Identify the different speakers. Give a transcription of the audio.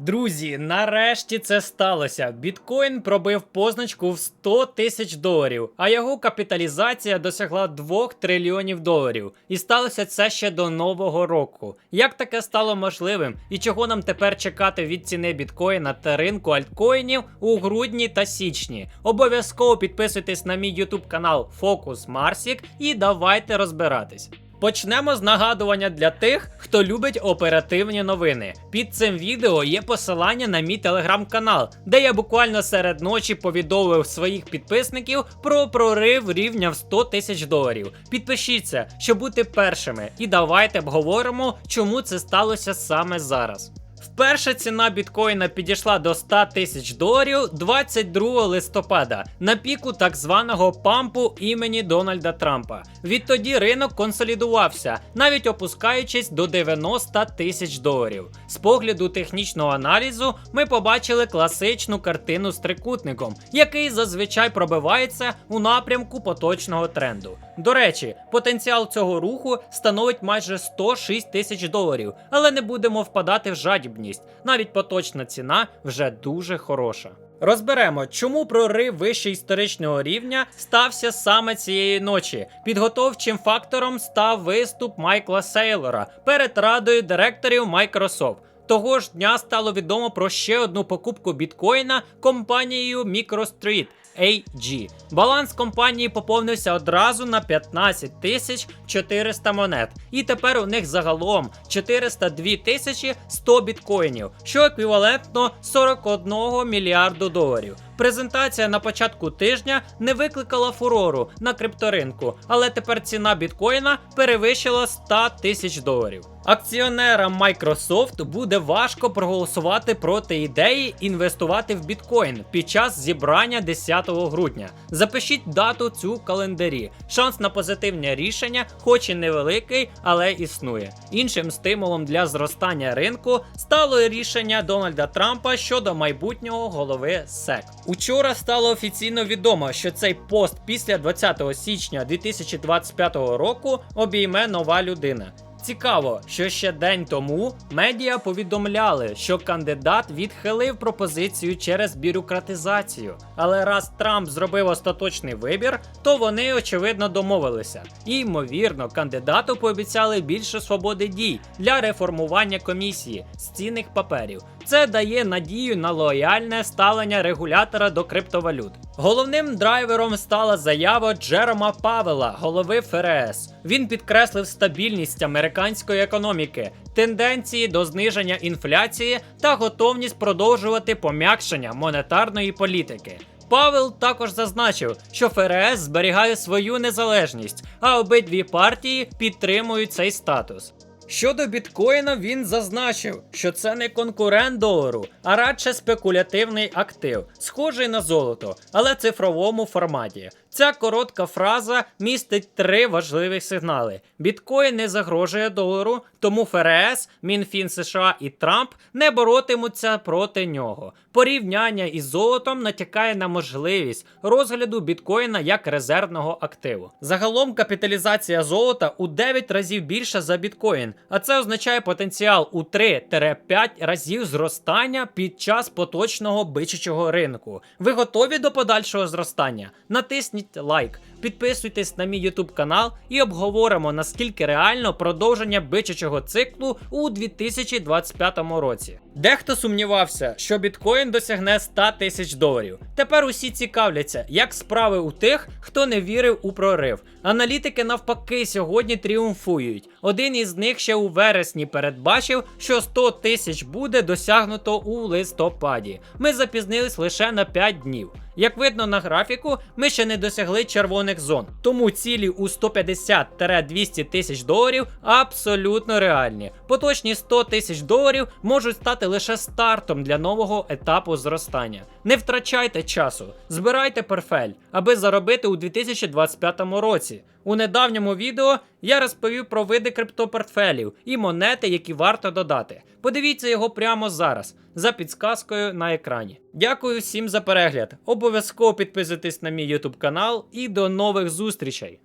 Speaker 1: Друзі, нарешті це сталося. Біткоін пробив позначку в 100 тисяч доларів, а його капіталізація досягла 2 трильйонів доларів. І сталося це ще до нового року. Як таке стало можливим і чого нам тепер чекати від ціни біткоїна та ринку альткоїнів у грудні та січні? Обов'язково підписуйтесь на мій YouTube канал Focus Marsik і давайте розбиратись. Почнемо з нагадування для тих, хто любить оперативні новини. Під цим відео є посилання на мій телеграм-канал, де я буквально серед ночі повідомив своїх підписників про прорив рівня в 100 тисяч доларів. Підпишіться, щоб бути першими, і давайте обговоримо, чому це сталося саме зараз. Вперше ціна біткоїна підійшла до 100 тисяч доларів 22 листопада на піку так званого пампу імені Дональда Трампа. Відтоді ринок консолідувався, навіть опускаючись до 90 тисяч доларів. З погляду технічного аналізу ми побачили класичну картину з трикутником, який зазвичай пробивається у напрямку поточного тренду. До речі, потенціал цього руху становить майже 106 тисяч доларів, але не будемо впадати в жадібність. Навіть поточна ціна вже дуже хороша. Розберемо, чому прорив вище історичного рівня стався саме цієї ночі. Підготовчим фактором став виступ Майкла Сейлора перед радою директорів Microsoft. Того ж дня стало відомо про ще одну покупку біткоїна компанією MicroStreet AG. Баланс компанії поповнився одразу на 15 тисяч 400 монет. І тепер у них загалом 402 тисячі 100 біткоїнів, що еквівалентно 41 мільярду доларів. Презентація на початку тижня не викликала фурору на крипторинку, але тепер ціна біткоїна перевищила 100 тисяч доларів. Акціонерам Microsoft буде важко проголосувати проти ідеї інвестувати в біткоін під час зібрання 10 грудня. Запишіть дату цю календарі. Шанс на позитивне рішення, хоч і невеликий, але існує. Іншим стимулом для зростання ринку стало рішення Дональда Трампа щодо майбутнього голови СЕК. Учора стало офіційно відомо, що цей пост після 20 січня 2025 року обійме нова людина. Цікаво, що ще день тому медіа повідомляли, що кандидат відхилив пропозицію через бюрократизацію. Але раз Трамп зробив остаточний вибір, то вони очевидно домовилися. І ймовірно, кандидату пообіцяли більше свободи дій для реформування комісії з цінних паперів. Це дає надію на лояльне ставлення регулятора до криптовалют. Головним драйвером стала заява Джерома Павела, голови ФРС. Він підкреслив стабільність американської економіки, тенденції до зниження інфляції та готовність продовжувати пом'якшення монетарної політики. Павел також зазначив, що ФРС зберігає свою незалежність, а обидві партії підтримують цей статус. Щодо біткоїна, він зазначив, що це не конкурент долару, а радше спекулятивний актив, схожий на золото, але в цифровому форматі. Ця коротка фраза містить три важливих сигнали: біткоін не загрожує долару, тому ФРС, Мінфін США і Трамп не боротимуться проти нього. Порівняння із золотом натякає на можливість розгляду біткоїна як резервного активу. Загалом капіталізація золота у 9 разів більша за біткоін, а це означає потенціал у 3-5 разів зростання під час поточного бичачого ринку. Ви готові до подальшого зростання? Натисніть hit like. Підписуйтесь на мій YouTube канал і обговоримо наскільки реально продовження бичачого циклу у 2025 році. Дехто сумнівався, що біткоін досягне 100 тисяч доларів. Тепер усі цікавляться, як справи у тих, хто не вірив у прорив. Аналітики навпаки сьогодні тріумфують. Один із них ще у вересні передбачив, що 100 тисяч буде досягнуто у листопаді. Ми запізнились лише на 5 днів. Як видно на графіку, ми ще не досягли червоних зон, тому цілі у 150-200 тисяч доларів абсолютно реальні. Поточні 100 тисяч доларів можуть стати лише стартом для нового етапу зростання. Не втрачайте часу, збирайте портфель, аби заробити у 2025 році. У недавньому відео я розповів про види криптопортфелів і монети, які варто додати. Подивіться його прямо зараз за підсказкою на екрані. Дякую всім за перегляд. Обов'язково підписуйтесь на мій YouTube канал і до нових зустрічей!